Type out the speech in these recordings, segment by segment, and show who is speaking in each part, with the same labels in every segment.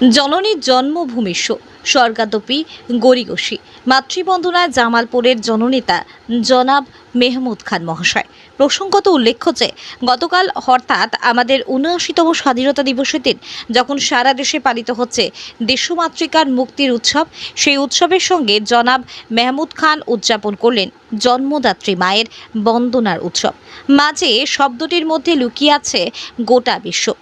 Speaker 1: জননীর জন্মভূমিস্ব স্বর্গাদপি গরিগসী মাতৃবন্দনায় জামালপুরের জননেতা জনাব মেহমুদ খান মহাশয়। প্রসঙ্গত উল্লেখ্য যে, গতকাল অর্থাৎ আমাদের উনআশিতম স্বাধীনতা দিবসের দিন যখন সারা দেশে পালিত হচ্ছে দেশমাতৃকার মুক্তির উৎসব, সেই উৎসবের সঙ্গে জনাব মেহমুদ খান উদযাপন করলেন জন্মদাত্রী মায়ের বন্দনার উৎসব। মাঝে শব্দটির মধ্যে লুকিয়ে আছে গোটা বিশ্ব।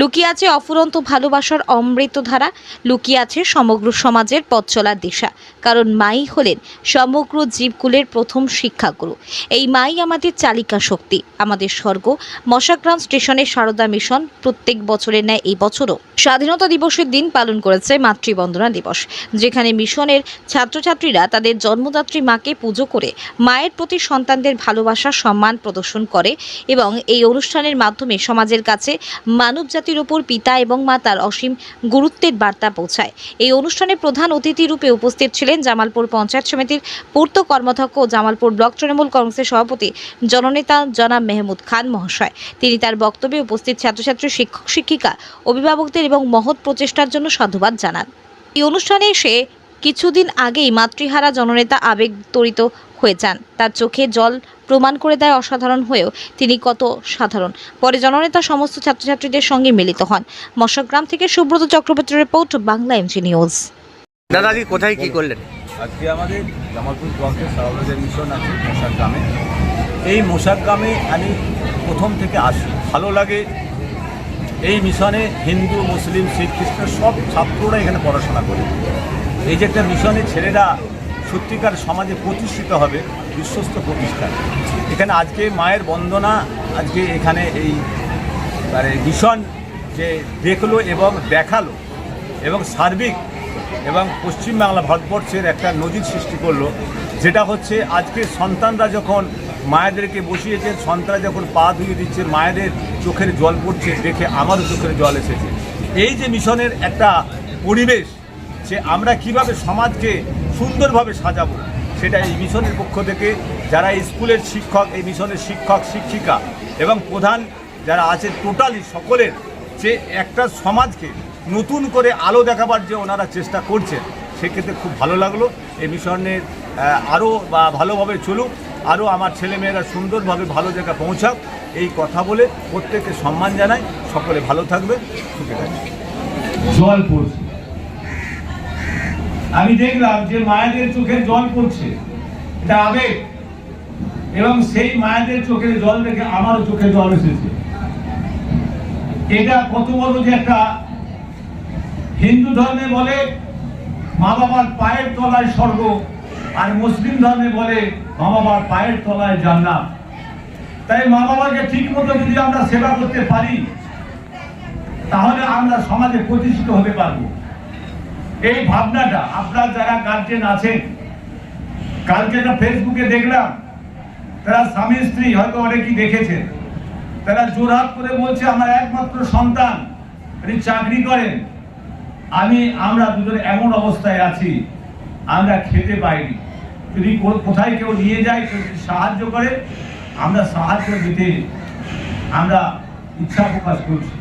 Speaker 1: লুকিয়ে আছে অফুরন্ত ভালোবাসার অমৃতধারা লুকিয়ে আছে সমগ্র সমাজের পথ চলার দিশা। কারণ মাই হলেন সমগ্র জীবকুলের প্রথম শিক্ষাগুরু। এই মাই আমাদের চালিকা শক্তি, আমাদের স্বর্গ। মশাগ্রাম স্টেশনের সারদা মিশন প্রত্যেক বছরের ন্যায় এই বছরও স্বাধীনতা দিবসের দিন পালন করেছে মাতৃবন্দনা দিবস, যেখানে মিশনের ছাত্রছাত্রীরা তাদের জন্মদাত্রী মাকে পুজো করে মায়ের প্রতি সন্তানদের ভালোবাসা, সম্মান প্রদর্শন করে এবং এই অনুষ্ঠানের মাধ্যমে সমাজের কাছে মানব জাতির ওপর পিতা এবং মাতার অসীম গুরুত্বের বার্তা পৌঁছায়। এই অনুষ্ঠানে প্রধান অতিথি রূপে উপস্থিত ছিলেন জামালপুর পঞ্চায়েত সমিতির পূর্ত কর্মধ্যক্ষ ও জামালপুর ব্লক তৃণমূল কংগ্রেসের সভাপতি জননেতা জনাব মেহমুদ খান মহাশয়। তিনি তার বক্তব্যে উপস্থিত ছাত্রছাত্রী, শিক্ষক, শিক্ষিকা, অভিভাবকদের এবং মহৎ প্রচেষ্টার জন্য সাধুবাদ জানান। এই অনুষ্ঠানে এসে কিছুদিন আগেই মাতৃহারা জননেতা আবেগ তরিত হয়ে যান। তার চোখে জল প্রমাণ করে দেয় অসাধারণ হয়েও তিনি কত সাধারণ। পরে জননেতা সমস্ত ছাত্রছাত্রীদের সঙ্গে মিলিত হন। মশাগ্রাম থেকে সুব্রত চক্রবর্তীর রিপোর্ট বাংলা এমজি নিউজ।
Speaker 2: দাদাজি কোথায় কি করলেন?
Speaker 3: আজকে আমাদের জামালপুর ব্লকের সারবাজার মিশন আছে মশাক গ্রামে এই মশাক গ্রামে আমি প্রথম থেকে আসি। ভালো লাগে। এই মিশনে হিন্দু মুসলিম শিখ খ্রিস্টান সব ছাত্ররা এখানে পড়াশোনা করে। এই যে একটা মিশনে ছেলেরা সত্যিকার সমাজে প্রতিষ্ঠিত হবে বিশ্বস্ত প্রতিষ্ঠান। এখানে আজকে মায়ের বন্দনা, আজকে এখানে এই মানে মিশন যে দেখল এবং দেখাল এবং সার্বিক এবং পশ্চিমবাংলা ভারতবর্ষের একটা নজির সৃষ্টি করল, যেটা হচ্ছে আজকে সন্তানরা যখন মায়েদেরকে বসিয়েছেন, সন্তানরা যখন পা ধুয়ে দিচ্ছে, মায়েদের চোখের জল পড়ছে দেখে আমারও চোখের জল এসেছে। এই যে মিশনের একটা পরিবেশ, যে আমরা কীভাবে সমাজকে সুন্দরভাবে সাজাবো। সেটা এই মিশনের পক্ষ থেকে যারা স্কুলের শিক্ষক, এই মিশনের শিক্ষক, শিক্ষিকা এবং প্রধান যারা আছে টোটালি সকলের যে একটা সমাজকে নতুন করে আলো দেখাবার যে ওনারা চেষ্টা করছেন, সেক্ষেত্রে খুব ভালো লাগল। এই মিশনের আরও বা ভালোভাবে চলুক আরও আমার ছেলেমেয়েরা সুন্দরভাবে ভালো জায়গায় পৌঁছাক, এই কথা বলে প্রত্যেককে সম্মান জানাই। সকলে ভালো থাকবে সুখে থাকবে
Speaker 4: আমি দেখলাম যে মায়েদের চোখে জল পড়ছে। এটা আবেগ। এবং সেই মায়েদের চোখের জল দেখে আমারও চোখে জল এসেছে। এটা কত বড় যে একটা হিন্দু ধর্মে বলে মা বাবার পায়ের তলায় স্বর্গ, আর মুসলিম ধর্মে বলে মা বাবার পায়ের তলায় জান্নাত। তাই মা বাবাকে ঠিক মতো যদি আমরা সেবা করতে পারি, তাহলে আমরা সমাজে প্রতিষ্ঠিত হতে পারব। এই ভাবনাটা, আপনার যারা গার্জেন আছেন কালকে একটা ফেসবুকে দেখলাম, তারা স্বামী, স্ত্রী, হয়তো অনেকেই দেখেছেন, তারা জোরহাট করে বলছে, আমার একমাত্র সন্তান, উনি চাকরি করেন। আমি, আমরা দুজন এমন অবস্থায় আছি, আমরা খেতে পাইনি। যদি কোথায় কেউ নিয়ে যায় সাহায্য করে, আমরা সাহায্য দিতে, আমরা ইচ্ছা প্রকাশ করছি।